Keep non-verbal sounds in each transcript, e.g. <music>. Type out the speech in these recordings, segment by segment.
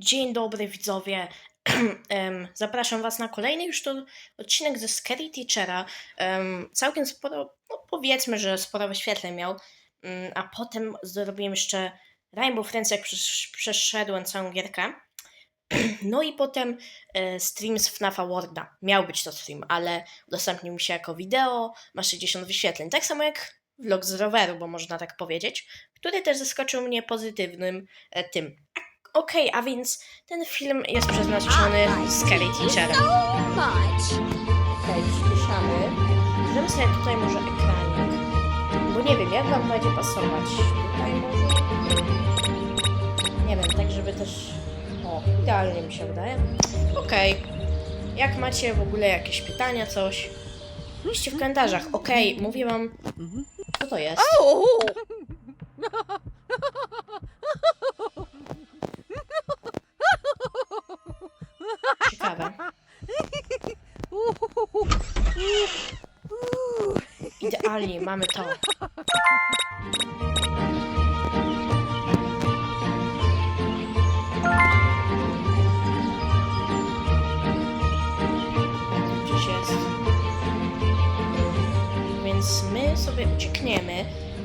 Dzień dobry widzowie. <clears throat> Zapraszam Was na kolejny już to odcinek ze Scary Teachera. Em, Całkiem sporo, no powiedzmy, że sporo wyświetleń miał. Mm, A potem zrobiłem jeszcze Rainbow Friends, jak przesz- przeszedłem całą gierkę. <clears throat> No i potem e, stream z FNAFa Worda. Miał być to stream, ale udostępnił mi się jako wideo, ma 60 wyświetleń. Tak samo jak vlog z roweru, bo można tak powiedzieć, który też zaskoczył mnie pozytywnym e, tym. Okej, a więc ten film jest przeznaczony Scary Teacherem. Okej, przyspieszamy. Zrobimy sobie tutaj może ekranik. Bo nie wiem, jak wam będzie pasować. Tutaj może? Nie wiem, tak żeby też... O, idealnie mi się wydaje. Okej. Jak macie w ogóle jakieś pytania, coś? Piszcie w komentarzach. Okej, mówię wam... Co to jest? Mamy to. Więc my sobie uciekniemy.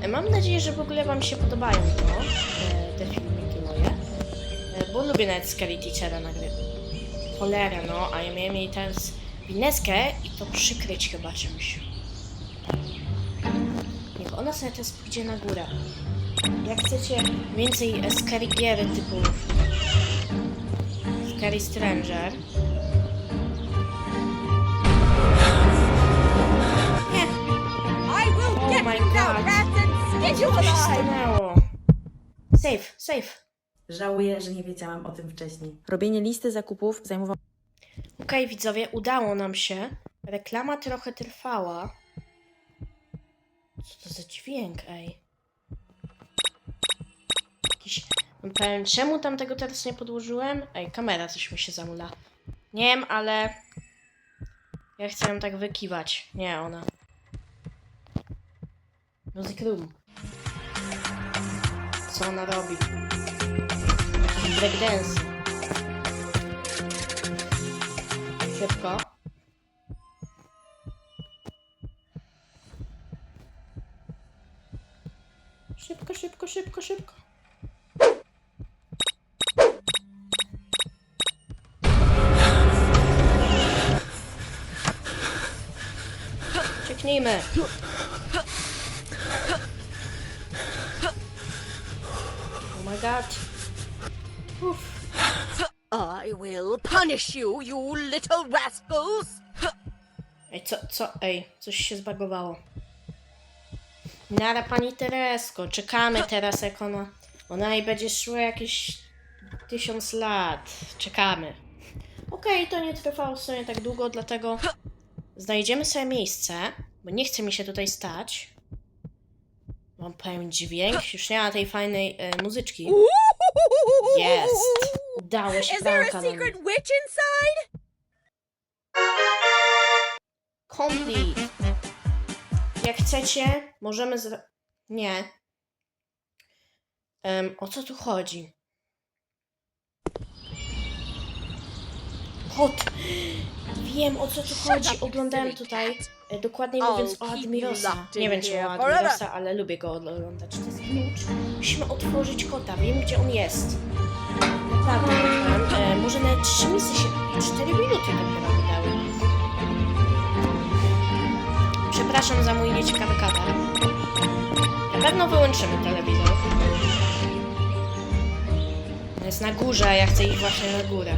Mam nadzieję, że w ogóle Wam się podobają to, e, te filmiki moje. E, Bo lubię nawet Scary Teachera nagrywać. Cholera, no, a ja miałem jej teraz wineskę i to przykryć chyba czymś. Sobie teraz pójdzie na górę. Jak chcecie więcej scary giery typu Scary Stranger. Oh my God. you co się stanęło? Safe, safe. Żałuję, że nie wiedziałam o tym wcześniej. Robienie listy zakupów zajmowało Okej, widzowie, udało nam się. Reklama trochę trwała. Co to za dźwięk, ej? Jakiś... No powiem, czemu tam tego teraz nie podłożyłem? Ej, kamera coś mi się zamula. Nie wiem, ale... Ja chcę ją tak wykiwać. Nie, ona. Music Room. Co ona robi? Breakdance. Szybko. Szybko, szybko, szybko, szybko. Cieknijmy. Oh my god. Uff. I will punish you, you little rascals. Ej, co, co, ej, coś się zbagowało. Nara pani Teresko, czekamy teraz jak ona, ona i będzie szło jakieś tysiąc lat, czekamy. Okej, to nie trwało w sumie tak długo, dlatego znajdziemy sobie miejsce, bo nie chce mi się tutaj stać. Mam powiem dźwięk, już nie ma tej fajnej e, muzyczki. Jest! Udało się pranka? Complete. Jak chcecie, możemy zro... Nie. Em, o co tu chodzi? Kot! Wiem o co tu chodzi. Oglądałem tutaj, e, dokładnie mówiąc o Admirosa. Nie wiem czy o Admirosa, ale lubię go oglądać. To jest klucz. Musimy otworzyć kota. Wiem gdzie on jest. Naprawdę powiem. E, może nawet trzy misje się... 4 minuty dopiero Przepraszam za mój nieciekawy katar. Na pewno wyłączymy telewizor. Jest na górze, a ja chcę iść właśnie na górę.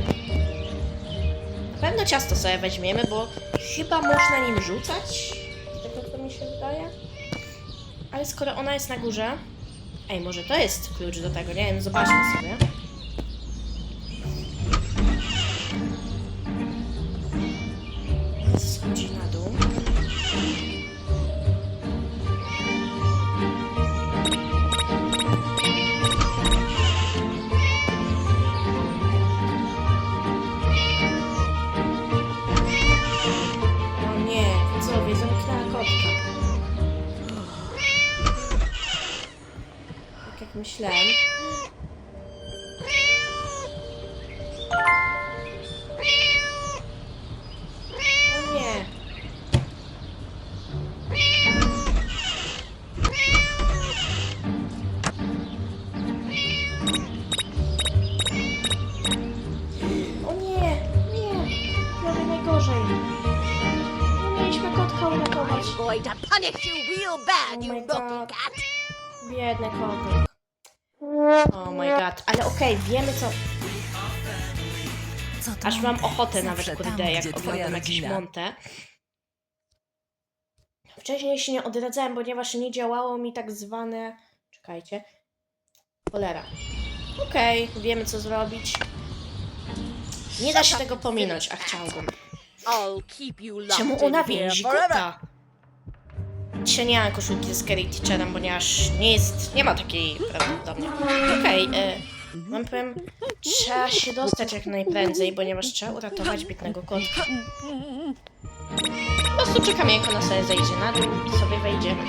Na pewno ciasto sobie weźmiemy, bo chyba można nim rzucać. Z tego co mi się wydaje. Ale skoro ona jest na górze. Ej, może to jest klucz do tego, nie wiem, zobaczmy sobie. Going to punish you real bad, Oh you my naughty God. cat. Biedny kotek. Oh my god, ale okej, wiemy co... Co to? Aż mam ochotę nawet, kurde, jak oglądam jakieś montę. Wcześniej się nie odradzałem, ponieważ nie działało mi tak zwane... Czekajcie. Cholera. Okej, wiemy co zrobić. Nie da się tego pominąć, a chciałbym. I'll keep you locked Czemu in ona here więzi forever. kota? Dzisiaj nie mam koszulki ze Scary Teacherem, ponieważ nie jest, nie ma takiej prawdopodobnie. Okej, e, mam powiem, trzeba się dostać jak najprędzej, ponieważ trzeba uratować biednego kotka. Po prostu czekamy, jak ona sobie zejdzie na dół i sobie wejdziemy.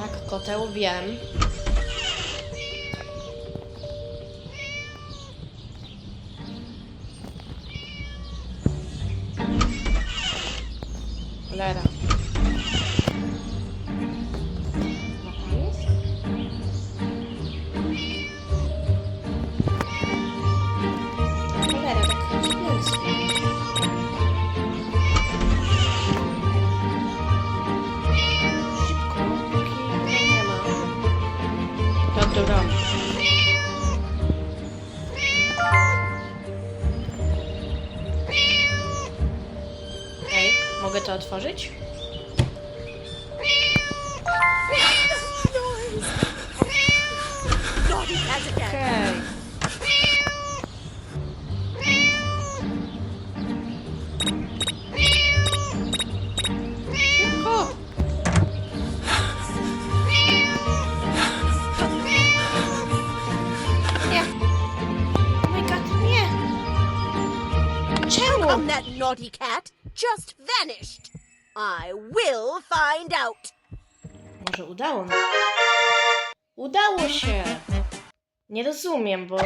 Tak, koteł, wiem. Może udało nam. Udało się! Nie rozumiem, bo...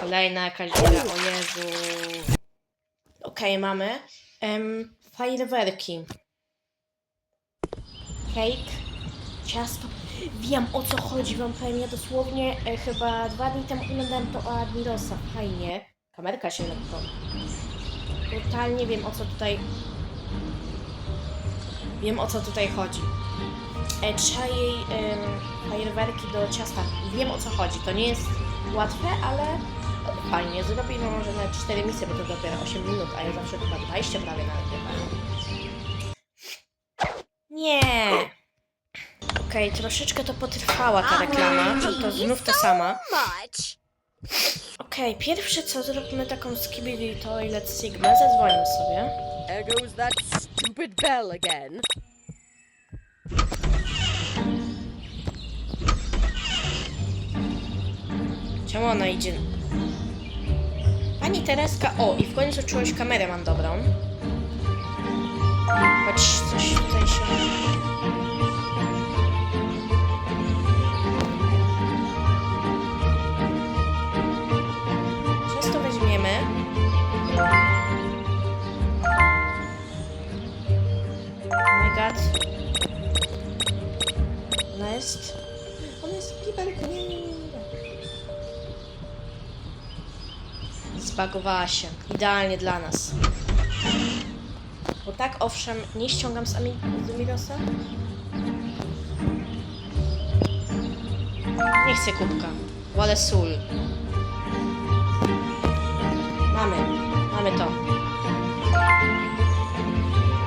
Kolejna jakaś dziura, o Jezu. Okej, mamy. Um, fajerwerki. Cake. Ciasto. Wiem o co chodzi, wam. Ja dosłownie e, chyba dwa dni temu oglądałem to o Admirosa. Fajnie. Kamerka się lekko. Totalnie wiem o co tutaj... Wiem o co tutaj chodzi. E, trzeba jej em, fajerwerki do ciasta. Wiem o co chodzi. To nie jest łatwe, ale fajnie. Zrobimy może na 4 misje, bo to dopiero 8 minut, a ja zawsze chyba 20 prawie nawet nie Nie! Okej, troszeczkę to potrwała ta reklama, to znów to sama. Okej, pierwsze co zróbmy taką skibidi toilet sigma, zadzwonimy sobie. There goes that stupid bell again. Czemu ona idzie? Pani Tereska, o i w końcu czułeś kamerę mam dobrą. Choć coś tutaj się... Zbagowała się. Idealnie dla nas. Bo tak, owszem, nie ściągam z, Ami-. Nie chcę kubka. Wolę sól. Mamy. Mamy to.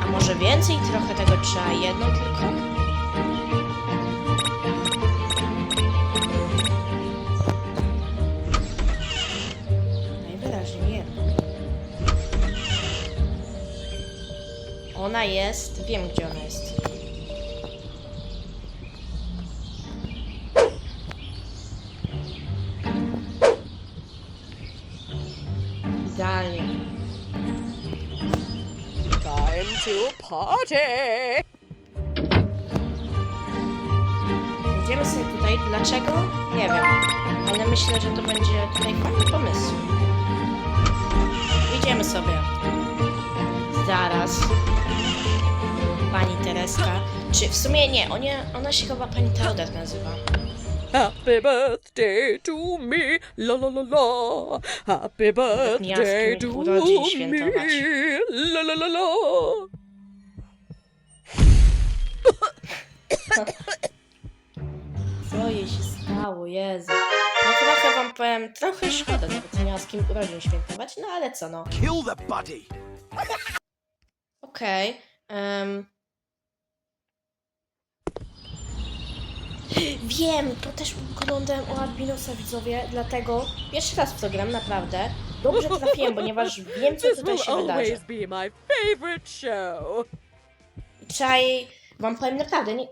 A może więcej? Trochę tego trzeba. Jedną tylko? Ona jest. Wiem, gdzie ona jest. Idealnie. Time to party. Idziemy sobie tutaj. Dlaczego? Nie wiem. Ale myślę, że to będzie tutaj fajny pomysł. Czy w sumie nie, ona, ona się chyba pani Teodor nazywa. Happy birthday to me, la la la la. Happy birthday to me, la la la la. Co jej się stało, Jezu. No trochę wam powiem, trochę szkoda, nawet nie miała z kim urodzin świętować, no ale co no. Kill the buddy. Okej. em. Wiem, to też oglądałem o Albinosa widzowie, dlatego pierwszy raz w to gram, naprawdę. Dobrze trafiłem, ponieważ wiem, co tutaj się wydarzy. always be my favorite show. I jej, wam powiem naprawdę, nie...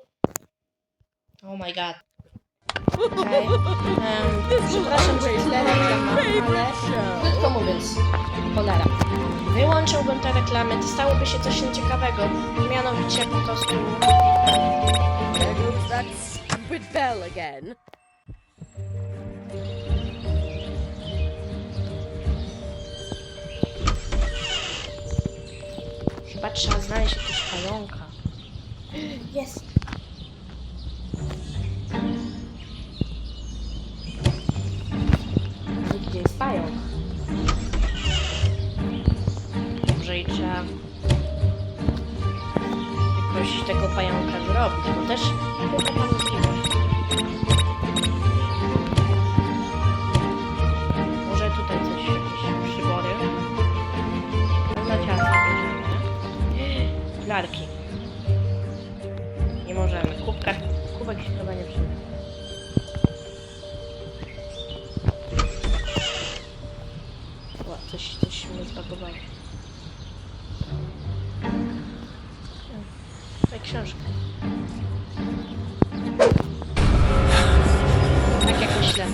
Oh my god. Okej. em, przepraszam, że tyle reklam mam, ale krótko mówiąc, cholera. Wyłączyłbym te reklamy, to stałoby się coś nieciekawego. Mianowicie po prostu... bell again. Chyba trzeba znaleźć jakiegoś pająka. Jest!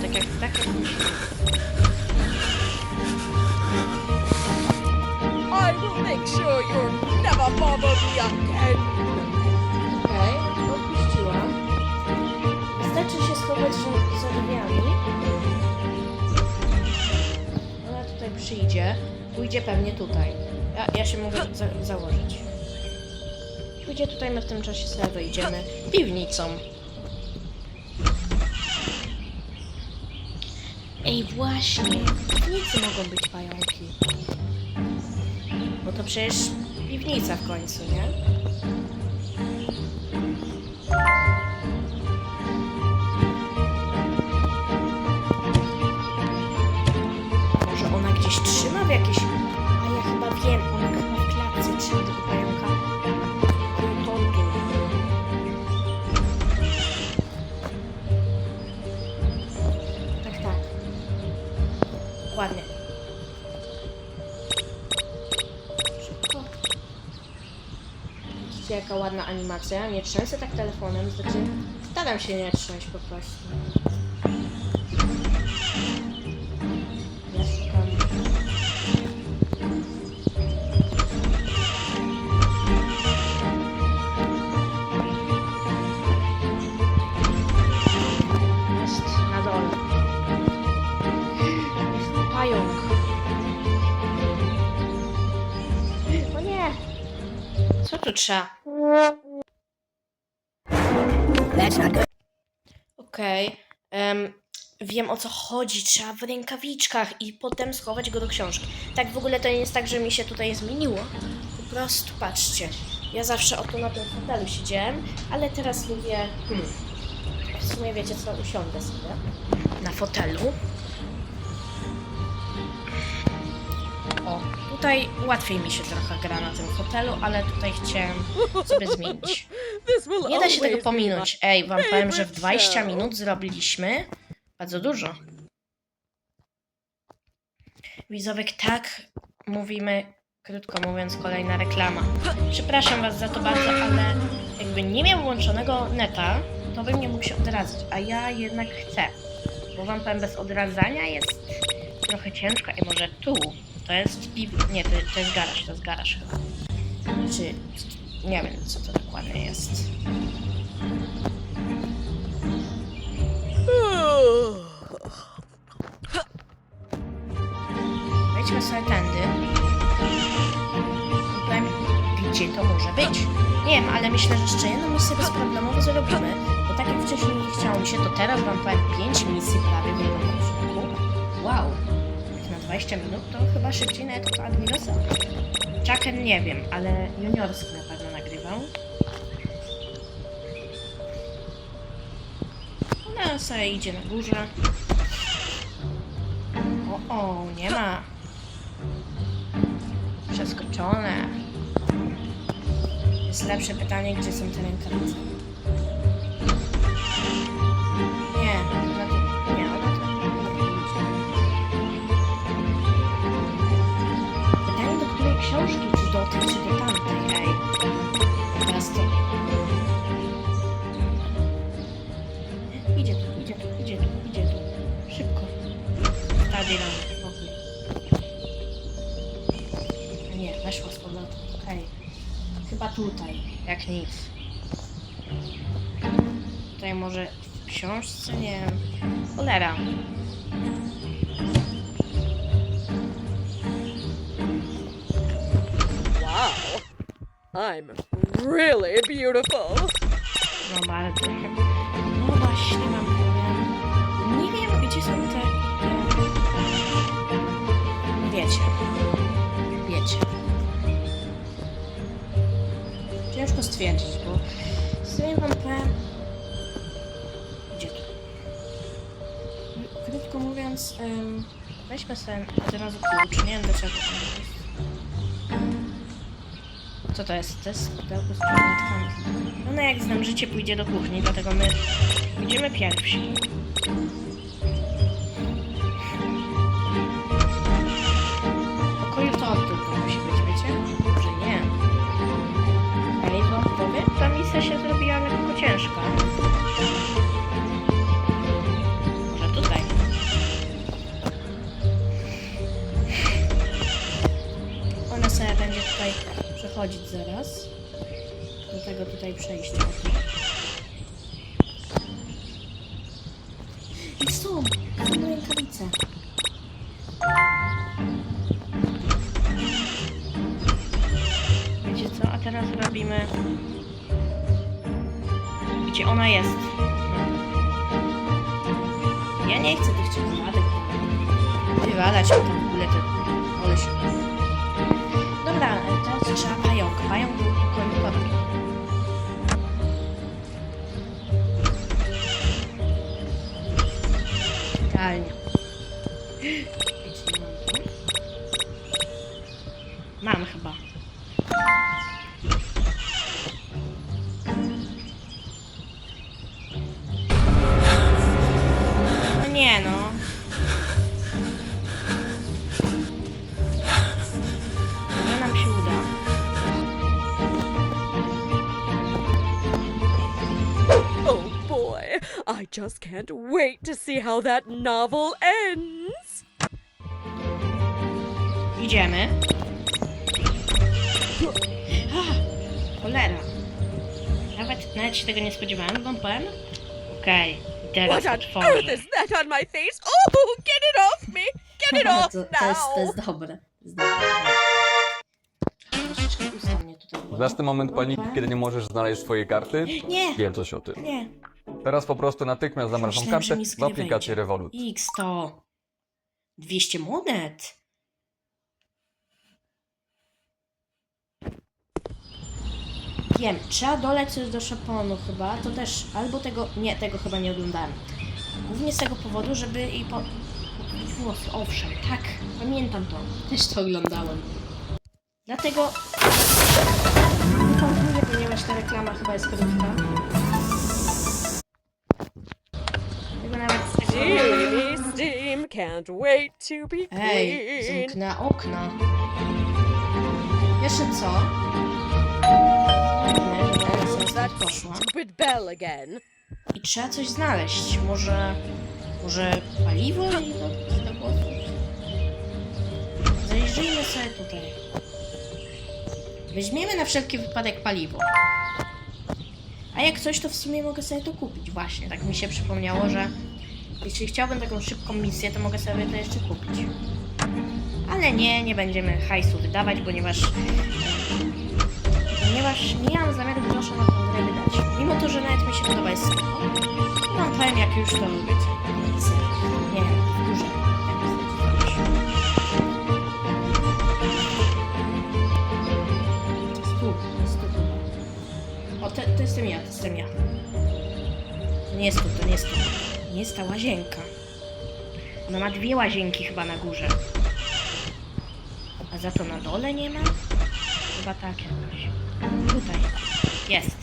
Tak jak, tak. I will make sure you'll never bother me again. Okej, odpuściłam. Wystarczy się schować za, za drzwiami. Ona tutaj przyjdzie. Pójdzie pewnie tutaj. Ja, ja się mogę za, założyć. Pójdzie tutaj, my w tym czasie sobie wyjdziemy piwnicą. Ej, właśnie! Piwnicy mogą być pająki. Bo to przecież piwnica w końcu, nie? Jaka ładna animacja? Nie trzęsę tak telefonem, znaczy staram się nie trząść po prostu. Jest na. Jest pająk. O nie! Co tu trzeba? Wiem o co chodzi. Trzeba w rękawiczkach i potem schować go do książki. Tak w ogóle to nie jest tak, że mi się tutaj zmieniło. Po prostu patrzcie. Ja zawsze oto na tym fotelu siedziałem, ale teraz mówię. Hmm, w sumie wiecie co, usiądę sobie na fotelu. O, tutaj łatwiej mi się trochę gra na tym fotelu, ale tutaj chciałem sobie zmienić. <laughs> Nie da się tego pominąć. Ej, wam powiem, że w favorite 20 show. minut zrobiliśmy bardzo dużo. Wizowych tak mówimy, krótko mówiąc, kolejna reklama. Przepraszam was za to bardzo, ale jakby nie miał włączonego neta, to bym nie mógł się odradzać, a ja jednak chcę. Bo wam powiem, bez odradzania jest trochę ciężko. I może tu, to jest piw... Nie, to, to jest garaż, to jest garaż chyba. Czy... Nie wiem, co to dokładnie jest. Myślę, że jeszcze jedną misję bezproblemowo zrobimy, bo tak jak wcześniej chciało mi się, to teraz wam powiem 5 misji prawie w jednym odcinku. Wow, na 20 minut to chyba szybciej nawet od Admirosa. Chucken nie wiem, ale juniorski na pewno nagrywał. Ona sobie idzie na górze. O, o, nie ma. Przeskoczone. Jest lepsze pytanie, gdzie są te rękawice. Nie, ona tu, nie. Pytanie do której książki, czy do tej, książce, nie wiem. Cholera. Wow. I'm really beautiful. No bardzo. No właśnie, mam problem. Nie wiem, gdzie są te... te... Wiecie. Wiecie. Ciężko stwierdzić, Mówiąc, em, weźmy sobie od razu klucz. Nie wiem dlaczego to jest. Co to jest? To jest pudełko z przedmiotkami. Ona jak znam życie pójdzie do kuchni, dlatego my idziemy pierwsi. Przejścia. I są! Są rękawice. Wiecie co? A teraz robimy... Gdzie ona jest? Ja nie chcę tych czekoladek. Wywalać mi to w ogóle te... Dobra, teraz trzeba pająk. Pająk był w ідеальні. I just can't wait to see how that novel ends. Idziemy. Ah, <gasps> Cholera. Nawet, nawet się tego nie spodziewałem, wam powiem. Okej, teraz What on earth otworzę. is that on my face? Oh, get it off me! Get it <laughs> off to, to, jest, to now! jest dobre. To jest dobre. Troszeczkę usta mnie tutaj bolą. Znasz ten moment paniki, kiedy nie możesz znaleźć swojej karty? Nie, Wiem coś o tym. nie. Teraz po prostu natychmiast zamrażam Myślałem, że kartę mi w aplikacji. Revolut. X100. 200 monet. Wiem, trzeba doleć coś do szaponu chyba, to też, albo tego, nie, tego chyba nie oglądałem. Głównie z tego powodu, żeby i po... Włosy, owszem, tak, pamiętam to, też to oglądałem. Dlatego... Kontynuuję, ponieważ ta reklama chyba jest krótka. Can't wait to be Ej, clean. zamknę okna. Jeszcze co? Nie, że teraz That poszła. stupid bell again. I trzeba coś znaleźć. Może... Może paliwo i do, do głosu? Zajrzyjmy sobie tutaj. Weźmiemy na wszelki wypadek paliwo. A jak coś, to w sumie mogę sobie to kupić. Właśnie, tak mi się przypomniało, że jeśli chciałbym taką szybką misję, to mogę sobie to jeszcze kupić. Ale nie, nie będziemy hajsu wydawać, ponieważ... Ponieważ nie mam zamiaru grosza na tą grę wydać. Mimo to, że nawet mi się podoba jest spoko. No powiem jak już to lubię. Nie wiem, dużo. Stóp, stóp. O, to, to jestem ja, to jestem ja. To nie jest tu, to nie jest tu. Jest ta łazienka. Ona ma dwie łazienki chyba na górze. A za to na dole nie ma? Chyba tak jakoś. Tutaj. Jest.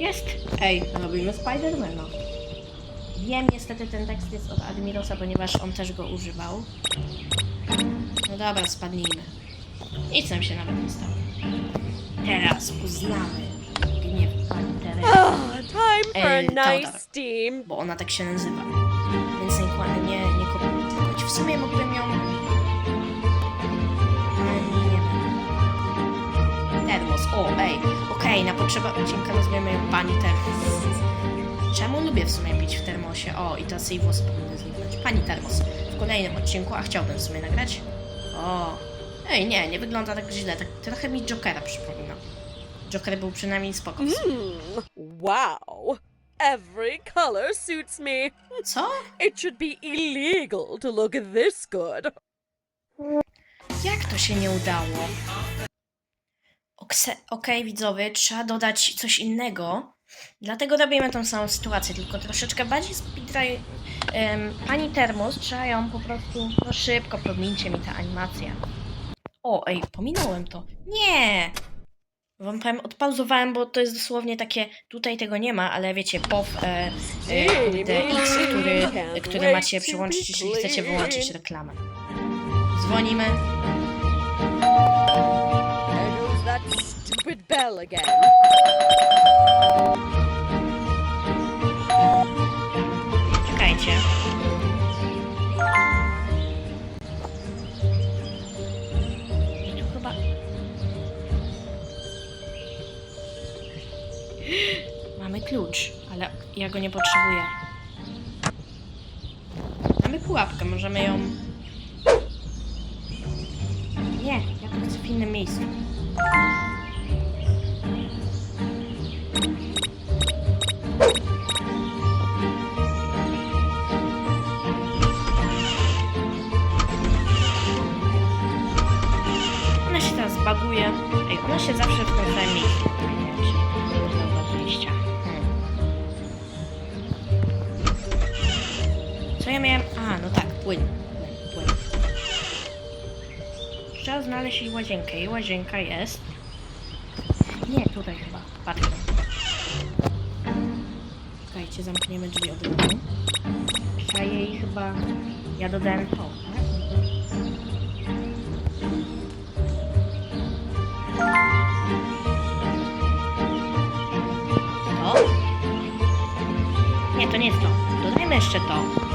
Jest! Ej, robimy Spidermana. Wiem, niestety ten tekst jest od Admirosa, ponieważ on też go używał. No dobra, spadnijmy. Nic nam się nawet nie stało. Teraz poznamy gniew pani Teresy, Ah, time for a nice steam. bo ona tak się nazywa. Więc nie, kła- nie, nie kopiuję. Choć w sumie mógłbym ją... Ale nie, nie wiem. Termos, o, ej. Okej, na potrzeby odcinka nazwiemy pani Termos. Czemu lubię w sumie pić w termosie? O, i ta save włosy powinny zniknąć. Pani Termos. W kolejnym odcinku, a chciałbym w sumie nagrać. O. Ej, nie, nie wygląda tak źle. Tak trochę mi Jokera przypomina. Joker był przynajmniej spoko. w sumie. Hmm. Wow. Every color suits me. Co? It should be illegal to look this good. Jak to się nie udało? Okse- Okej, widzowie, trzeba dodać coś innego. Dlatego robimy tą samą sytuację, tylko troszeczkę bardziej speedrun. Pani Termos, trzeba ją po prostu. No szybko, pomincie mi ta animacja. O, ej, pominąłem to. Nie! Wam powiem, odpauzowałem, bo to jest dosłownie takie. Tutaj tego nie ma, ale wiecie, POW, e, e, kurde, X, który, który macie przyłączyć, jeśli chcecie wyłączyć reklamę. Dzwonimy. Stupid bell again. Czekajcie. Tu chyba... Mamy klucz, ale ja go nie potrzebuję. Mamy pułapkę, możemy ją... Nie, ja to chcę w innym miejscu. Łazienka jest... Nie, tutaj chyba. Patrzę. Czekajcie, zamkniemy drzwi od razu. Trzeba jej chyba... Ja dodałem to, tak? To? Nie, to nie jest to. Dodajmy jeszcze to.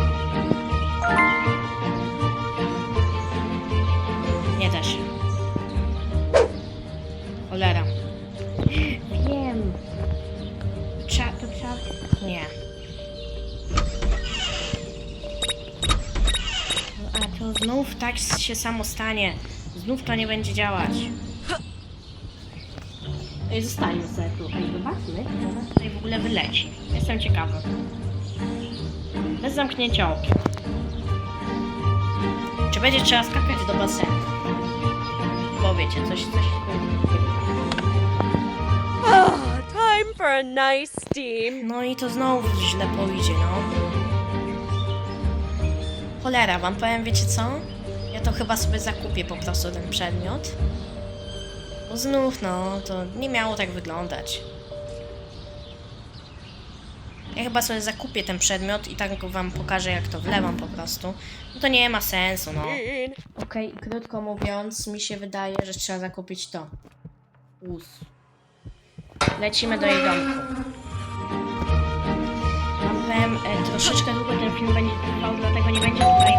Się samo stanie. Znów to nie będzie działać. Zostańmy sobie tu. Ej, zobaczmy, ona tutaj w ogóle wyleci. Jestem ciekawy. Bez zamknięcia okien. Czy będzie trzeba skakać do basenu? Bo wiecie, coś, coś... Time for a nice steam. No i to znowu źle pójdzie, no. Cholera, wam powiem, wiecie co? To chyba sobie zakupię po prostu ten przedmiot. Bo znów, no, to nie miało tak wyglądać. Ja chyba sobie zakupię ten przedmiot i tak wam pokażę, jak to wlewam po prostu. No to nie ma sensu, no. Okej, krótko mówiąc, mi się wydaje, że trzeba zakupić to. Łóz. Lecimy do jej domku. e, troszeczkę długo ten film będzie trwał, dlatego nie będzie tutaj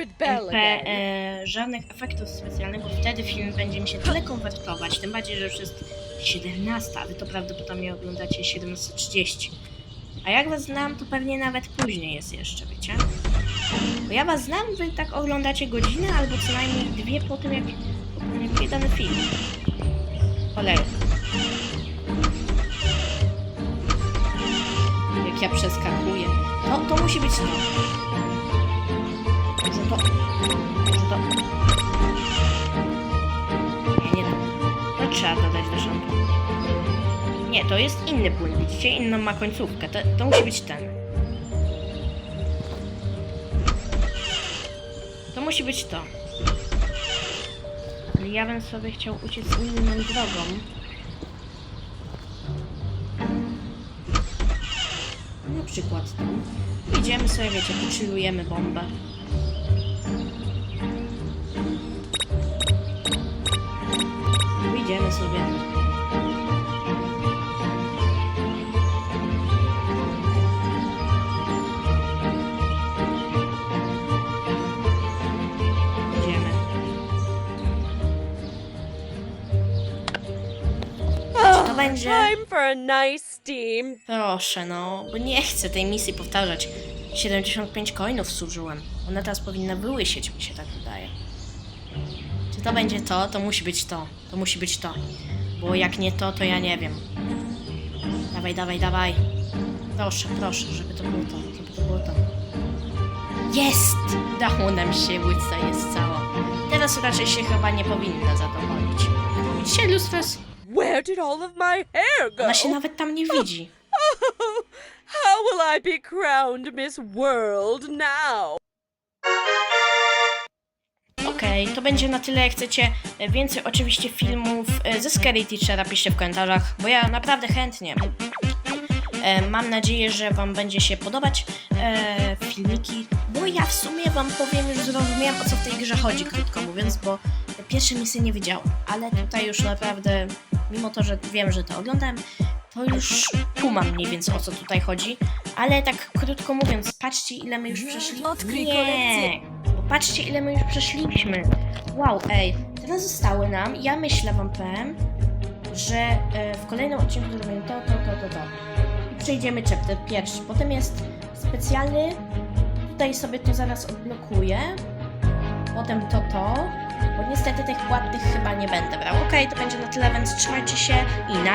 e, żadnych efektów specjalnych, bo wtedy film będzie mi się tyle konwertować, tym bardziej, że już jest 17, a wy to prawdopodobnie oglądacie 17.30. A jak was znam, to pewnie nawet później jest jeszcze, wiecie? Bo ja was znam, wy tak oglądacie godzinę albo co najmniej dwie po tym, jak oglądacie dany film. Olej. Jak ja przeskakuję. To, to musi być to. Że to... Że to... Nie, nie to. Trzeba dodać do szamponu. Nie, to jest inny płyn, widzicie? Inną ma końcówkę. To, to musi być ten. To musi być to. Ja bym sobie chciał uciec inną drogą. Na przykład tam. Idziemy sobie, wiecie, poczylujemy bombę. Będzie? Time for a nice steam. Proszę, no, bo nie chcę tej misji powtarzać. 75 coinów zużyłem. One teraz powinny wyłysieć, mi się tak wydaje. Czy to będzie to, to musi być to. To musi być to. Bo jak nie to, to ja nie wiem. Dawaj, dawaj, dawaj. Proszę, proszę, żeby to było to, żeby to było to. Jest! Udało nam się, łysa jest cała. Teraz raczej się chyba nie powinna zadowolić. Widzicie, lustro jest... Where did all of my hair go? Ona się nawet tam nie widzi. Oh, <laughs> how will I be crowned Miss World now? Okej, to będzie na tyle. Jak chcecie więcej oczywiście filmów e, ze Scary Teachera, piszcie w komentarzach, bo ja naprawdę chętnie. E, Mam nadzieję, że Wam będzie się podobać e, filmiki, bo ja w sumie Wam powiem, już zrozumiałam o co w tej grze chodzi, krótko mówiąc, bo pierwsze misje nie wiedziałam, ale tutaj już naprawdę, mimo to, że wiem, że to oglądałem, to już kumam mniej więcej o co tutaj chodzi, ale tak krótko mówiąc, patrzcie ile my już przeszliśmy. Odkryj Nie, bo patrzcie ile my już przeszliśmy. Wow, ej, teraz zostały nam, ja myślę Wam powiem, że e, w kolejnym odcinku zrobimy to, to, to, to, to. I przejdziemy chapter pierwszy. Potem jest specjalny, tutaj sobie to zaraz odblokuję. Potem to, to. Bo niestety tych płatnych chyba nie będę brał. Okej, to będzie na tyle, więc trzymajcie się i na